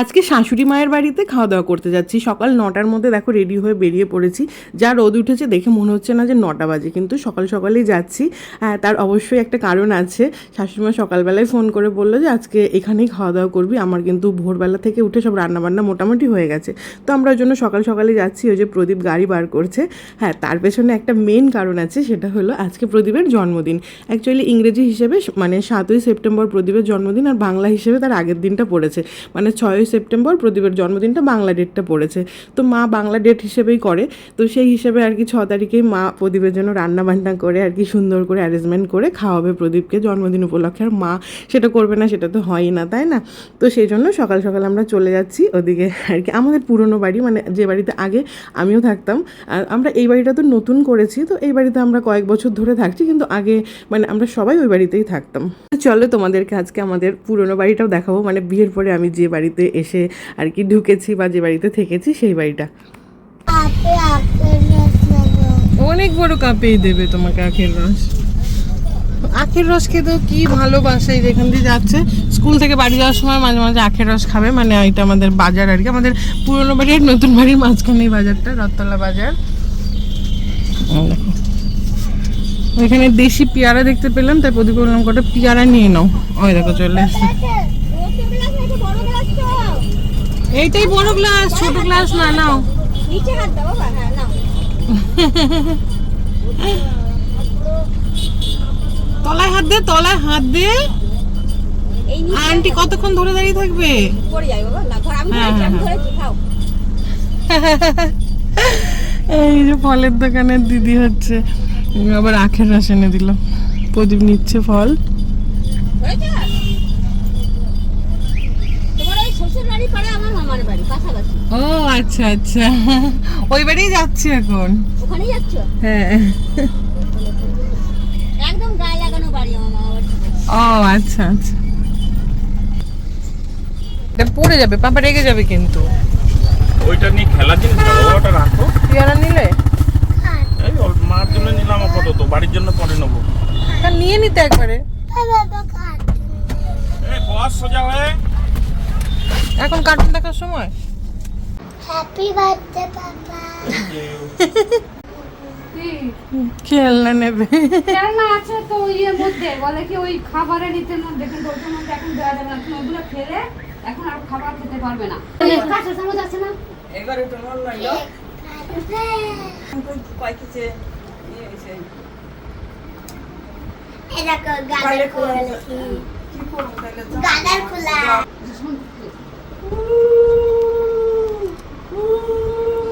আজকে শাশুড়ি মায়ের বাড়িতে খাওয়া দাওয়া করতে যাচ্ছি। সকাল নটার মধ্যে দেখো রেডি হয়ে বেরিয়ে পড়েছি। যা রোদ উঠেছে দেখে মনে হচ্ছে না যে নটা বাজে, কিন্তু সকাল সকালেই যাচ্ছি। হ্যাঁ তার অবশ্যই একটা কারণ আছে। শাশুড়িমা সকালবেলায় ফোন করে বলল যে, আজকে এখানেই খাওয়া দাওয়া করবি। আমার কিন্তু ভোরবেলা থেকে উঠে সব রান্নাবান্না মোটামুটি হয়ে গেছে। তো আমরা ওই জন্য সকাল সকালে যাচ্ছি। ওই যে প্রদীপ গাড়ি বার করছে। হ্যাঁ তার পেছনে একটা মেন কারণ আছে, সেটা হলো আজকে প্রদীপের জন্মদিন। অ্যাকচুয়ালি ইংরেজি হিসেবে মানে সাতই সেপ্টেম্বর প্রদীপের জন্মদিন, আর বাংলা হিসেবে তার আগের দিনটা পড়েছে। মানে ছয়ই সেপ্টেম্বর প্রদীপের জন্মদিনটা বাংলা ডেটটা পড়েছে। তো মা বাংলা ডেট হিসেবেই করে। তো সেই হিসেবে আর কি ছ তারিখেই মা প্রদীপের জন্য রান্না বান্না করে আর কি সুন্দর করে অ্যারেঞ্জমেন্ট করে খাওয়াবে প্রদীপকে জন্মদিন উপলক্ষে। আর মা সেটা করবে না, সেটা তো হয়ই না, তাই না? তো সেই জন্য সকাল সকাল আমরা চলে যাচ্ছি ওদিকে আর কি। আমাদের পুরনো বাড়ি মানে যে বাড়িতে আগে আমিও থাকতাম, আর আমরা এই বাড়িটা তো নতুন করেছি, তো এই বাড়িতে আমরা কয়েক বছর ধরে থাকছি, কিন্তু আগে মানে আমরা সবাই ওই বাড়িতেই থাকতাম। চলো তোমাদেরকে আজকে আমাদের পুরনো বাড়িটাও দেখাবো মানে বিয়ের পরে আমি যে বাড়িতে এসে আর কি ঢুকেছি বা যে বাড়িতে থেকেছি সেই বাড়িটা। অনেক বড় কাপেই দেবে তোমাকে আখের রস। আখের রস খেতেও কি ভালোবাসে এই যেখান দিয়ে যাচ্ছে। স্কুল থেকে বাড়ি যাওয়ার সময় মাঝে মাঝে আখের রস খাবে মানে এটা আমাদের বাজার আর কি। আমাদের পুরনো বাড়ি আর নতুন বাড়ির মাঝখানে এই বাজারটা রথতলা বাজার। দেখো। ওইখানে দেশি পেয়ারা দেখতে পেলাম তাই প্রদীপ বললাম কটা পেয়ারা নিয়ে নাও। ওই দেখো চলে এসছে। এইটাই বড় গ্লাস ছোট গ্লাস না নাও। নিচে হাত দাও বাবা হ্যাঁ নাও। তলায় হাত দে তলায় হাত দে। আন্টি কতক্ষণ ধরে দাঁড়িয়ে থাকবে? পড়ে যাবে বাবা না ধর আমি হ্যাঁ, আমি হ্যাঁ, ধরেছি খাও। এই যে ফলের দোকানের দিদি হচ্ছে। আবার আখের রস এনে দিল। প্রদীপ নিচ্ছে ফল। ধরেছ তোমার ওই শ্বশুর বাড়ি পরে আমার মামার বাড়ি কাছাকাছি ও আচ্ছা আচ্ছা। ওই বাড়িই যাচ্ছি এখন। ওখানেই যাচ্ছ? হ্যাঁ। একদম গায়ে লাগানো বাড়ি আমার ও আচ্ছা আচ্ছা। এটা পড়ে যাবে পাপা রেগে যাবে কিন্তু। ওইটা নিয়ে খেলার জিনিস না, ওটা রাখো। পেয়ারা নিলে? এই মার জন্য নিলাম আপাতত বাড়ির জন্য পরে নেব। তা নিয়ে নিতে একবারে। এই বস সোজা হয়ে। এখন কার্টুন দেখার সময়? হ্যাপি বার্থডে পাপা খেলনা নেবে। খেলনা আছে তো ইয়ের মধ্যে বলে কি ওই খাবারের নিতের মধ্যে কিন্তু ওইটার মধ্যে এখন দেওয়া যাবে না। তুমি ওগুলো খেলে এখন আর খাবার খেতে পারবে না। কাঁচা চামচ আছে না? এরকম গানের খোলা গানের খোলা?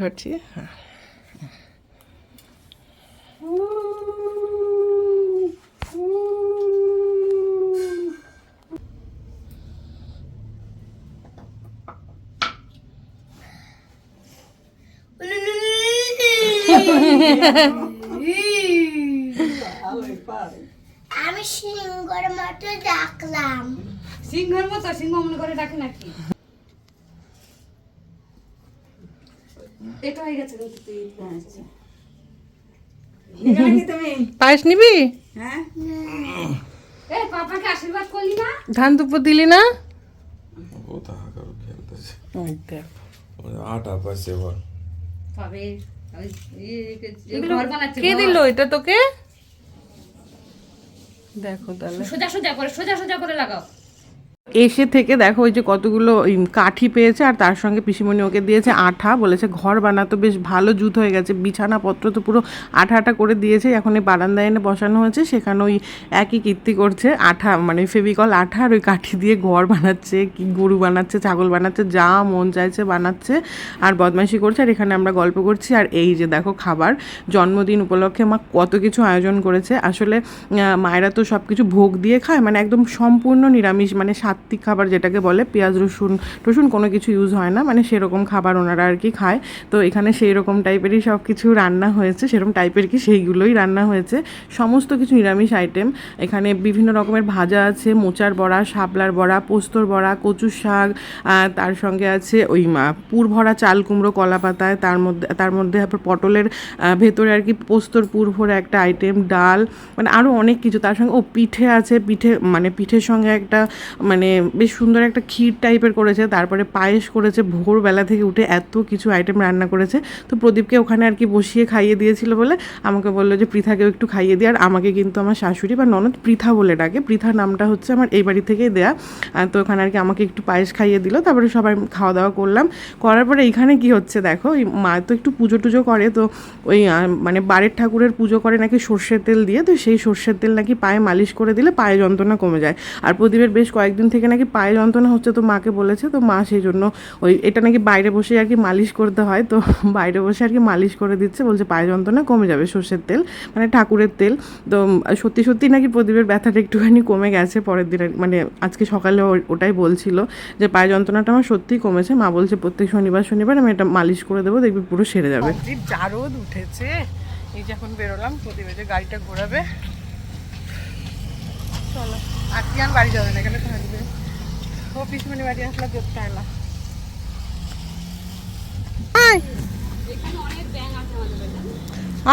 ধরছি হ্যাঁ আমি সিংহর মতো ডাকলাম। সিংহের মতো সিংহ মনে করে ডাকে নাকি? এটা হয়ে গেছে কিন্তু তুই আচ্ছা। পায়েস নিবি? আশীর্বাদ করলি না? ধান দুপুর দিলি না? কে দিল এটা তোকে? দেখো তাহলে। সোজা সোজা করে সোজা সোজা করে লাগাও। এসে থেকে দেখো ওই যে কতগুলো কাঠি পেয়েছে আর তার সঙ্গে পিসিমণি ওকে দিয়েছে আঠা, বলেছে ঘর বানাতো বেশ ভালো জুত হয়ে গেছে, বিছানাপত্র তো পুরো আঠা আঠা করে দিয়েছে এখন এই বারান্দায় এনে বসানো হয়েছে, সেখানে ওই একই কীর্তি করছে, আঠা মানে ফেভিকল আঠা আর ওই কাঠি দিয়ে ঘর বানাচ্ছে, কি গরু বানাচ্ছে, ছাগল বানাচ্ছে, যা মন চাইছে বানাচ্ছে আর বদমাইশি করছে, আর এখানে আমরা গল্প করছি, আর এই যে দেখো খাবার, জন্মদিন উপলক্ষে মা কত কিছু আয়োজন করেছে, আসলে মায়েরা তো সব কিছু ভোগ দিয়ে খায় মানে একদম সম্পূর্ণ নিরামিষ মানে সাত্বিক খাবার যেটাকে বলে পেঁয়াজ, রসুন রসুন কোনো কিছু ইউজ হয় না মানে সেরকম খাবার ওনারা আর কি খায়। তো এখানে সেই রকম টাইপেরই সব কিছু রান্না হয়েছে, সেরকম টাইপের কি সেইগুলোই রান্না হয়েছে। সমস্ত কিছু নিরামিষ আইটেম এখানে বিভিন্ন রকমের ভাজা আছে, মোচার বড়া, শাপলার বড়া, পোস্তর বড়া, কচুর শাক তার সঙ্গে আছে ওই পুর ভরা চাল কুমড়ো, কলা পাতায় তার মধ্যে তার মধ্যে আবার পটলের ভেতরে আর কি পোস্তর পুর ভরা একটা আইটেম ডাল মানে আরও অনেক কিছু। তার সঙ্গে, ও পিঠে আছে, পিঠে মানে পিঠের সঙ্গে একটা মানে বেশ সুন্দর একটা ক্ষীর টাইপের করেছে, তারপরে পায়েস করেছে, ভোরবেলা থেকে উঠে এত কিছু আইটেম রান্না করেছে। তো প্রদীপকে ওখানে আর কি বসিয়ে খাইয়ে দিয়েছিল বলে আমাকে বলল যে, পৃথাকেও একটু খাইয়ে দিয়ে আর আমাকে কিন্তু আমার শাশুড়ি বা ননদ পৃথা বলে ডাকে। পৃথা নামটা হচ্ছে আমার এই বাড়ি থেকেই দেয়া। তো ওখানে আর কি আমাকে একটু পায়েস খাইয়ে দিল, তারপরে সবাই খাওয়া দাওয়া করলাম। করার পরে এইখানে কি হচ্ছে দেখো ওই মা তো একটু পুজো টুজো করে, তো ওই মানে বাড়ির ঠাকুরের পুজো করে নাকি সর্ষের তেল দিয়ে, তো সেই সর্ষের তেল নাকি পায়ে মালিশ করে দিলে পায়ে যন্ত্রণা কমে যায়। আর প্রদীপের বেশ কয়েকদিন থেকে নাকি পায়ে যন্ত্রণা হচ্ছে তো মাকে বলেছে, তো মা সেই জন্য ওই এটা নাকি বাইরে বসে আর কি মালিশ করতে হয়, তো বাইরে বসে আর কি মালিশ করে দিচ্ছে, বলছে পায়ে যন্ত্রণা কমে যাবে সর্ষের তেল মানে ঠাকুরের তেল, তো সত্যি সত্যি নাকি প্রদীপের ব্যথাটা একটুখানি কমে গেছে পরের দিন মানে আজকে সকালে ওটাই বলছিল যে পায়ে যন্ত্রণাটা আমার সত্যিই কমেছে, মা বলছে প্রত্যেক শনিবার শনিবার আমি এটা মালিশ করে দেবো, দেখবি পুরো সেরে যাবে। জারদ উঠেছে, এই যে এখন বেরোলাম প্রদীপে যে গাড়িটা ঘোরাবে। চলো। আজকে বাড়ি যাবে না, এখানে থাকবে ও পিসমণি বাড়ি আসলে হয় না আয়।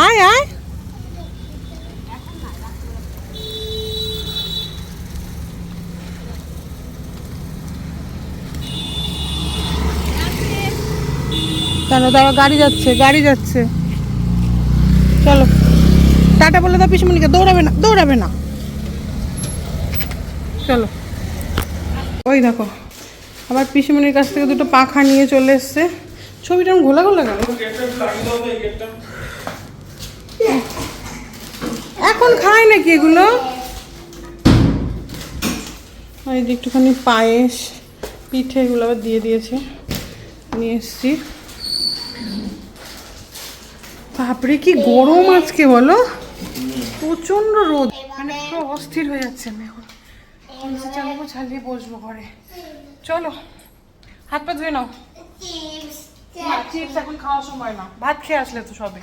আয় কেন দাঁড়া গাড়ি যাচ্ছে গাড়ি যাচ্ছে। চলো। টাটা বলে দাও পিসমণিকে, দৌড়াবে না দৌড়াবে না। চলো। ওই দেখো, আবার পিসিমণির কাছ থেকে দুটো পাখা নিয়ে চলে এসছে। ছবিটা আমি ঘোলা ঘোলা গেল এখন খায় নাকি এগুলো? এই যে একটুখানি পায়েস, পিঠে এগুলো আবার দিয়ে দিয়েছে। নিয়ে এসছি। বাপরে, কি গরম আজকে বলো? প্রচণ্ড রোদ। মানে অস্থির হয়ে যাচ্ছে আমি এখন। নিচে চালাবো ছালিয়ে বসবো ঘরে। চলো হাত পা ধুয়ে নাও। চিপস এখন খাওয়ার সময় না। ভাত খেয়ে আসলে তো সবে।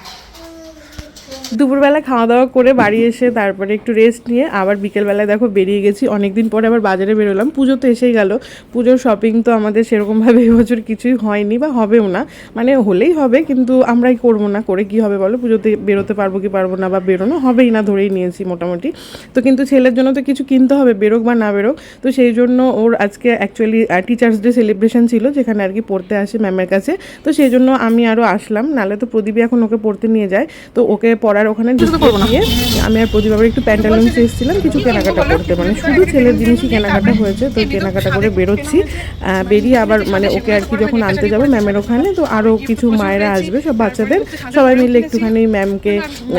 দুপুরবেলা খাওয়া দাওয়া করে বাড়ি এসে তারপরে একটু রেস্ট নিয়ে আবার বিকেলবেলায় দেখো বেরিয়ে গেছি। অনেকদিন পরে আবার বাজারে বেরোলাম। পুজো তো এসেই গেল। পুজোর শপিং তো আমাদের সেরকমভাবে এবছর কিছুই হয়নি বা হবেও না। মানে হলেই হবে কিন্তু আমরাই করব না। করে কি হবে বলো? পুজোতে বেরোতে পারব কি পারব না বা বেরোনো হবেই না, ধরেই নিয়েছি মোটামুটি। তো কিন্তু ছেলের জন্য তো কিছু কিনতে হবে, বেরোক বা না বেরোক। তো সেই জন্য ওর আজকে অ্যাকচুয়ালি টিচার্স ডে সেলিব্রেশন ছিল যেখানে আর কি পড়তে আসে ম্যামের কাছে। তো সেই জন্য আমি আরও আসলাম। নালে তো প্রদীপই এখন ওকে পড়তে নিয়ে যায়। তো ওকে পড়ার ওখানে আমি আর প্রদীপ আবার একটু প্যান্টালুন এসেছিলাম কিছু কেনাকাটা করতে। মানে শুধু ছেলের জিনিসই কেনাকাটা হয়েছে তো কেনাকাটা করে বেরোচ্ছি। বেরিয়ে আবার মানে ওকে আর কি যখন আনতে যাব ম্যামের ওখানে তো আরও কিছু মায়েরা আসবে সব বাচ্চাদের। সবাই মিলে একটুখানি ম্যামকে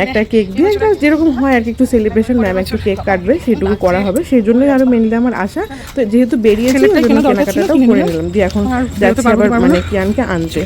একটা কেক দিয়ে একটা যেরকম হয় আর কি একটু সেলিব্রেশন ম্যাম একটু কেক কাটবে সেটুকু করা হবে। সেই জন্যই আরও মেনলি আমার আশা। তো যেহেতু বেরিয়েছি ওই জন্য কেনাকাটাটাও করে নিলাম। দিয়ে এখন যাচ্ছি আবার মানে কিয়ানকে আনতে।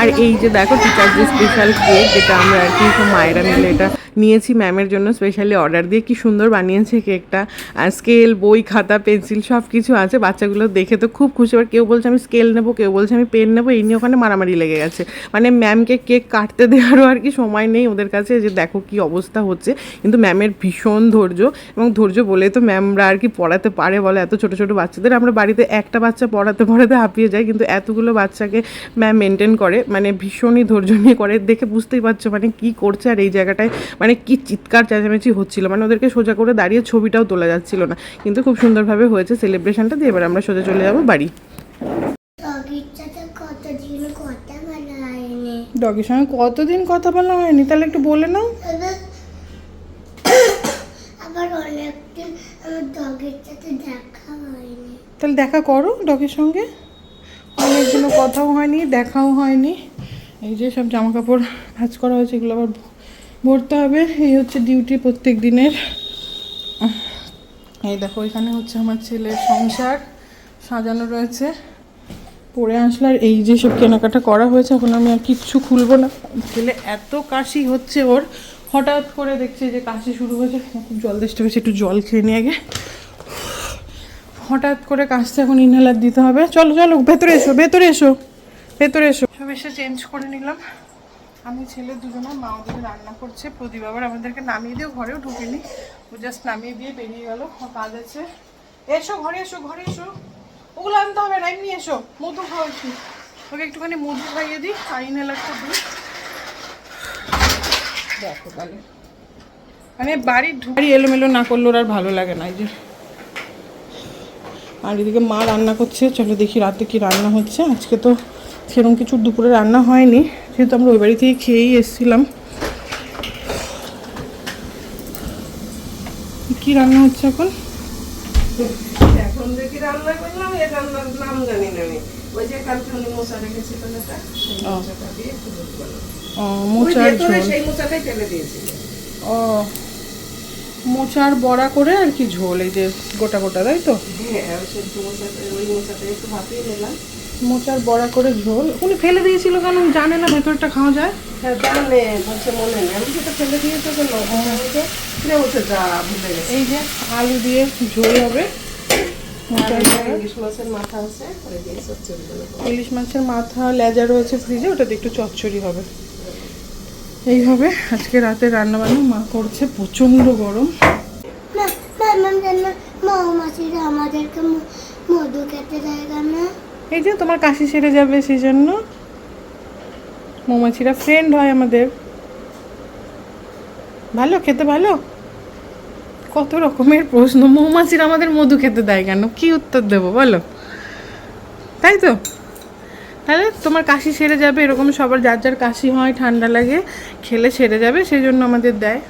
আর এই যে দেখো টিচার যে স্পেশাল কেক যেটা আমরা আর কি মায়েরা মিলে এটা নিয়েছি ম্যামের জন্য স্পেশালি অর্ডার দিয়ে। কি সুন্দর বানিয়েছে কেকটা। স্কেল বই, খাতা পেন্সিল সব কিছু আছে। বাচ্চাগুলো দেখে তো খুব খুশি। এবার কেউ বলছে, আমি স্কেল নেব। কেউ বলছে, আমি পেন নেব। এই নিয়ে ওখানে মারামারি লেগে গেছে। মানে ম্যামকে কেক কাটতে দেওয়ারও আর কি সময় নেই ওদের কাছে। যে দেখো কি অবস্থা হচ্ছে। কিন্তু ম্যামের ভীষণ ধৈর্য এবং ধৈর্য বলে তো ম্যামরা আর কি পড়াতে পারে বলে। এত ছোট ছোট বাচ্চাদের আমরা বাড়িতে একটা বাচ্চা পড়াতে পড়াতে হাঁপিয়ে যাই। কিন্তু এতগুলো বাচ্চাকে ম্যাম মেনটেন করে। মানে ভীষণই ধৈর্য নিয়ে করে। দেখে বুঝতেই পারছ মানে কি করছে আর এই জায়গাটায়। মানে কি চিৎকার চেঁচামেচি হচ্ছিল? মানে ওদেরকে সোজা করে দাঁড়িয়ে ছবিটাও তোলা যাচ্ছিল না। কিন্তু খুব সুন্দরভাবে হয়েছে সেলিব্রেশনটা দিয়ে এবার আমরা সোজা চলে যাব বাড়ি। ডগের সঙ্গে কতদিন কথা বলা হয়নি? তাহলে একটু বলে নাও। আবার অনেকদিন আমার ডগের সাথে দেখা হয়নি। তাহলে দেখা করো ডগের সঙ্গে। অনেক দিনও কথাও হয়নি দেখাও হয়নি। এই যে সব জামা কাপড় ভাজ করা হয়েছে এগুলো আবার ভরতে হবে। এই হচ্ছে ডিউটি প্রত্যেক দিনের। এই দেখো এখানে হচ্ছে আমার ছেলের সংসার সাজানো রয়েছে। পরে আসলে আর এই যে সব কেনাকাটা করা হয়েছে এখন আমি আর কিচ্ছু খুলবো না। ছেলে এত কাশি হচ্ছে ওর। হঠাৎ করে দেখছি যে কাশি শুরু হয়েছে। খুব জল দেশটা হয়েছে একটু জল খেয়ে নিয়ে আগে। হঠাৎ করে কাশতে এখন ইনহেলার দিতে হবে। চলো চলো ভেতরে এসো ভেতরে এসো ভেতরে এসো। সব এসে চেঞ্জ করে নিলাম। আমি ছেলে দুজনে, মা ওদের রান্না করছে, প্রদীপ আবার আমাদেরকে নামিয়ে দিয়ে ঘরেও ঢুকেনি। ও জাস্ট নামিয়ে দিয়ে বেরিয়ে গেল কাজ আছে। এসো, ঘরে এসো ঘরে এসো। ওগুলো আনতে হবে না, এমনি এসো। মধু খাও একটু। ওকে একটুখানি মধু খাইয়ে দিই আর ইনহেলারটা দিই। দেখো তাহলে। মানে বাড়ির ঢুকারি এলোমেলো না করলে ওর আর ভালো লাগে না, এই যে। আর এদিকে মা রান্না করছে, চলো দেখি রাতে কি রান্না হচ্ছে। আজকে তো সেরকম কিছু দুপুরে রান্না হয়নি। যেহেতু আমরা ওই বাড়ি থেকে খেয়েই এসেছিলাম। কি রান্না হচ্ছে এখন? এখন দেখি রান্না করলাম এর রান্নার নাম জানি না আমি। ওই যে কালকে উনি মোচা রেখেছিলেন এটা সেই ও। মোচাটা দিয়ে একটু দুধ করলাম। ও, মোচার ঝোল। সেই মোচাটাই ফেলে দিয়েছিল ও মোচার বড়া করে আর কি ঝোল এই যে গোটা গোটা তাই তো? হ্যাঁ ওই সেদ্ধ মোচাটা ওই মোচাটা একটু ভাপিয়ে নিলাম। মোচার বড়া করে ঝোল। উনি ফেলে দিয়েছিল কেন? জানে না ভেতরটা খাওয়া যায়। হ্যাঁ জানে বলছে মনে নেই। আমি যেটা ফেলে দিয়েছে বলছে ফিরে বলছে যা ভুলে গেছে। এই যে আলু দিয়ে ঝোল হবে। ইলিশ মাছের মাথা আছে। ইলিশ মাছের মাথা লেজা রয়েছে ফ্রিজে ওটাতে একটু চচ্চড়ি হবে। এইভাবে আজকে রাতে রান্না বান্না মা করছে প্রচণ্ড গরম। না মৌমাছিরা আমাদেরকে ম- মধু খেতে দেয় কেন? এই যে তোমার কাশি সেরে যাবে, সেই জন্য মৌমাছিরা ফ্রেন্ড হয় আমাদের। ভালো? খেতে ভালো? কত রকমের প্রশ্ন। মৌমাছিরা আমাদের মধু খেতে দেয় কেন? কি উত্তর দেবো বলো? তাই তো? তাহলে তোমার কাশি সেরে যাবে, এরকম সবার যার যার কাশি হয়, ঠান্ডা লাগে, খেলে সেরে যাবে, সেই জন্য আমাদের দেয়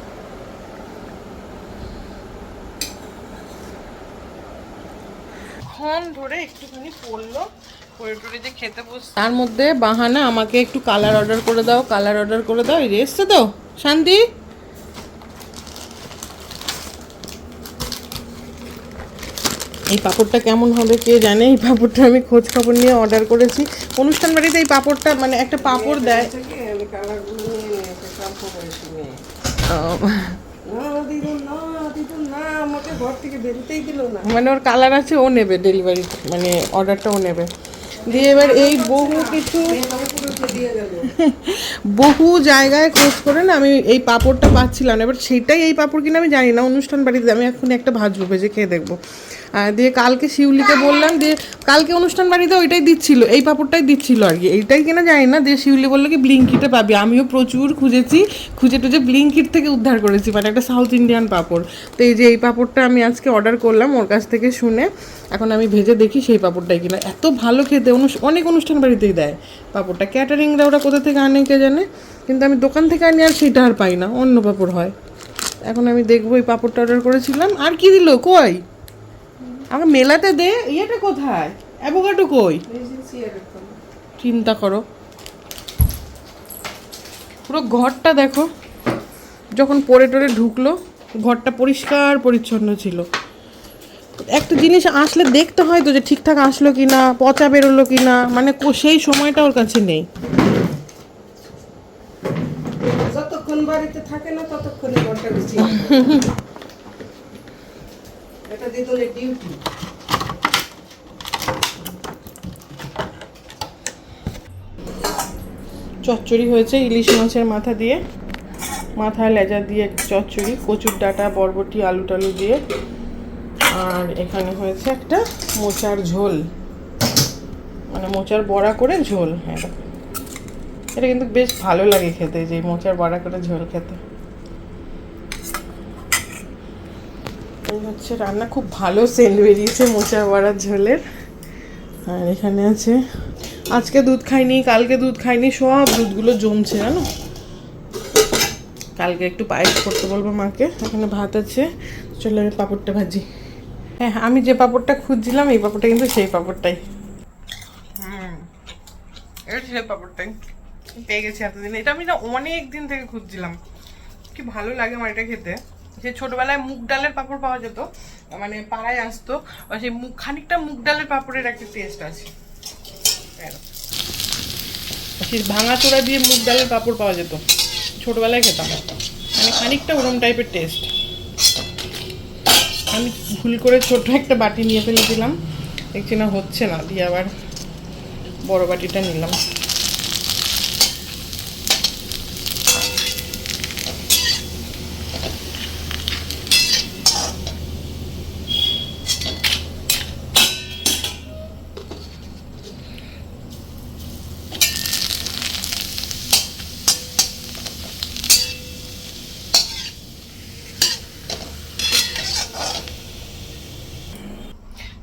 ক্ষণ ধরে একটুখানি পড়ল। তার মধ্যে বাহানা আমাকে একটু কালার অর্ডার করে দাও কালার অর্ডার করে দাও এসছে তো। শান্তি? এই পাঁপড়টা কেমন হবে কে জানে? এই পাঁপড়টা আমি খোঁজ খবর নিয়ে অর্ডার করেছি। অনুষ্ঠান বাড়িতে এই পাঁপড়টা মানে একটা পাপড় দেয়। কালারগুলো আমাকে ঘর থেকে বেরোতেই দিল না। মানে ওর কালার আছে, ও নেবে ডেলিভারি মানে অর্ডারটা ও নেবে। দিয়ে এবার এই বহু কিছু বহু জায়গায় খোঁজ করে না আমি এই পাঁপড়টা পাচ্ছিলাম এবার সেটাই এই পাপড় কিনা আমি জানি না, অনুষ্ঠান বাড়িতে আমি এখন একটা ভাজবো ভেজে খেয়ে দেখব। দিয়ে কালকে শিউলিকে বললাম দিয়ে কালকে অনুষ্ঠান বাড়িতে ওইটাই দিচ্ছিল, এই পাঁপড়টাই দিচ্ছিল আর কি। এইটাই কিনা জানি না, দিয়ে শিউলি বলল কি ব্লিঙ্কিটে পাবি। আমিও প্রচুর খুঁজেছি, খুঁজে টুজে ব্লিঙ্কিট থেকে উদ্ধার করেছি মানে একটা সাউথ ইন্ডিয়ান পাঁপড়। তো এই যে এই পাঁপড়টা আমি আজকে অর্ডার করলাম ওর কাছ থেকে শুনে, এখন আমি ভেজে দেখি সেই পাপড়টাই কিনা। এত ভালো খেতে অনেক অনুষ্ঠান বাড়িতেই দেয় পাঁপড়টা। ক্যাটারিংরা ওরা কোথা থেকে আনে কে জানে? কিন্তু আমি দোকান থেকে আনি আর সেটা আর পাই না, অন্য পাঁপড় হয়। এখন আমি দেখব এই পাঁপড়টা অর্ডার করেছিলাম। আর কি দিল? কই? আমাকে মেলাতে দে ইয়েটা কোথায়? অ্যাভোকাডো কই? চিন্তা করো। পুরো ঘরটা দেখো। যখন পরে টরে ঢুকলো ঘরটা পরিষ্কার পরিচ্ছন্ন ছিল। একটা জিনিস আসলে দেখতে হয় তো যে ঠিকঠাক আসলো কি না পচা বেরোলো কি না মানে সেই সময়টা ওর কাছে নেই। যতক্ষণ বাড়িতে থাকে না ততক্ষণ চচ্চড়ি হয়েছে ইলিশ মাছের মাথা দিয়ে। মাথা লেজা দিয়ে চচ্চড়ি, কচুর ডাঁটা, বরবটি, আলু টালু দিয়ে। আর এখানে হয়েছে একটা মোচার ঝোল। মানে মোচার বড়া করে ঝোল হ্যাঁ। এটা কিন্তু বেশ ভালো লাগে খেতে, যে মোচার বড়া করে ঝোল খেতে। হচ্ছে রান্না খুব ভালো সেন্ট বেরিয়েছে মোচা বড়ার ঝোলের। আর এখানে আছে, আজকে দুধ খাইনি, কালকে দুধ খাইনি, সব দুধগুলো জমছে, জানো? কালকে একটু পায়েস করতে বলব মাকে, এখানে ভাত আছে, চলো আমি পাঁপড়টা ভাজি। হ্যাঁ আমি যে পাপড়টা খুঁজছিলাম, এই পাপড়টা কিন্তু সেই পাপড়টাই। হুম সেই পাপড়টাই, পেয়ে গেছি এতদিন। এটা আমি না অনেক দিন থেকে খুঁজছিলাম। কি ভালো লাগে আমার এটা খেতে। যে ছোটবেলায় মুগ ডালের পাপড় পাওয়া যেত মানে পাড়ায় আসতো সেই মুগ খানিকটা মুগ ডালের পাপড়ের একটা টেস্ট আছে। এরকম। ভাঙা চোড়া দিয়ে মুগ ডালের পাপড় পাওয়া যেত। ছোটবেলায় খেতাম। মানে খানিকটা ওরম টাইপের টেস্ট আমি ভুল করে ছোট একটা বাটি নিয়ে ফেলেছিলাম। দেখছি না হচ্ছে না, দিয়ে আবার বড় বাটিটা নিলাম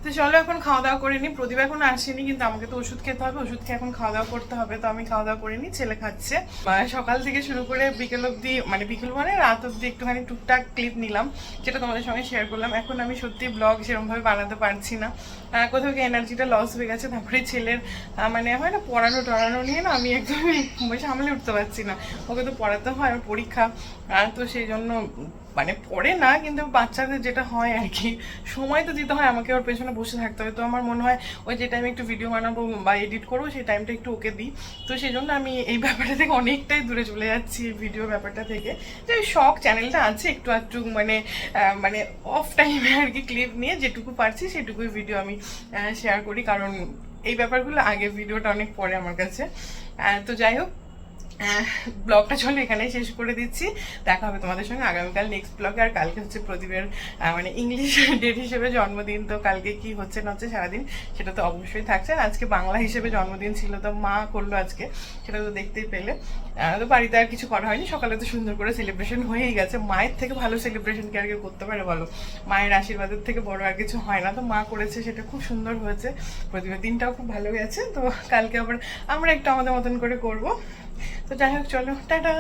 তো চলো, এখন খাওয়া দাওয়া করে নিই। প্রদীপ এখন আসেনি, কিন্তু আমাকে তো ওষুধ খেতে হবে। ওষুধ খেয়ে এখন খাওয়া দাওয়া করতে হবে, তো আমি খাওয়া দাওয়া করে নিই, ছেলে খাচ্ছে। সকাল থেকে শুরু করে বিকেল অবধি মানে বিকেল মানে রাত অবধি একটুখানি টুকটাক ক্লিপ নিলাম, যেটা তোমাদের সঙ্গে শেয়ার করলাম। এখন আমি সত্যি ব্লগ সেরকমভাবে বানাতে পারছি না। কোথাও কি এনার্জিটা লস হয়ে গেছে, তারপরে ছেলের মানে হয় না, পড়ানো টড়ানো নিয়ে না আমি একদমই সামলে উঠতে পারছি না। ওকে তো পড়াতে হয় পরীক্ষা তো সেই জন্য মানে পড়ে না, কিন্তু বাচ্চাদের যেটা হয় আর কি, সময় তো দিতে হয়, আমাকে ওর পেছনে বসে থাকতে হয়। তো আমার মনে হয় ওই যে টাইমে একটু ভিডিও বানাবো বা এডিট করব, সেই টাইমটা একটু ওকে দিই। তো সেই জন্য আমি এই ব্যাপারটা থেকে অনেকটাই দূরে চলে যাচ্ছি ভিডিও ব্যাপারটা থেকে। যে ওই শখ চ্যানেলটা আছে একটু একটু মানে মানে অফ টাইমে আর কি ক্লিপ নিয়ে যেটুকু পারছি, সেটুকুই ভিডিও আমি শেয়ার করি। কারণ এই ব্যাপারগুলো আগে ভিডিওটা অনেক পরে আমার কাছে। তো যাই হোক ব্লগটা চলো এখানে শেষ করে দিচ্ছি। দেখা হবে তোমাদের সঙ্গে আগামীকাল নেক্সট ব্লগে আর কালকে হচ্ছে প্রদীপের মানে ইংলিশ ডেট হিসেবে জন্মদিন। তো কালকে কি হচ্ছে না হচ্ছে সারাদিন সেটা তো অবশ্যই থাকছে। আর আজকে বাংলা হিসেবে জন্মদিন ছিল, তো মা করল আজকে, সেটা তো দেখতেই পেলে। তো বাড়িতে আর কিছু করা হয়নি। সকালে তো সুন্দর করে সেলিব্রেশন হয়েই গেছে। মায়ের থেকে ভালো সেলিব্রেশন কি আর কেউ করতে পারে বলো? মায়ের আশীর্বাদের থেকে বড় আর কিছু হয় না। তো মা করেছে, সেটা খুব সুন্দর হয়েছে। প্রদীপের দিনটাও খুব ভালো গেছে তো কালকে আবার আমরা একটু আমাদের মতন করে করব। তো যাই হোক চলো টাটা।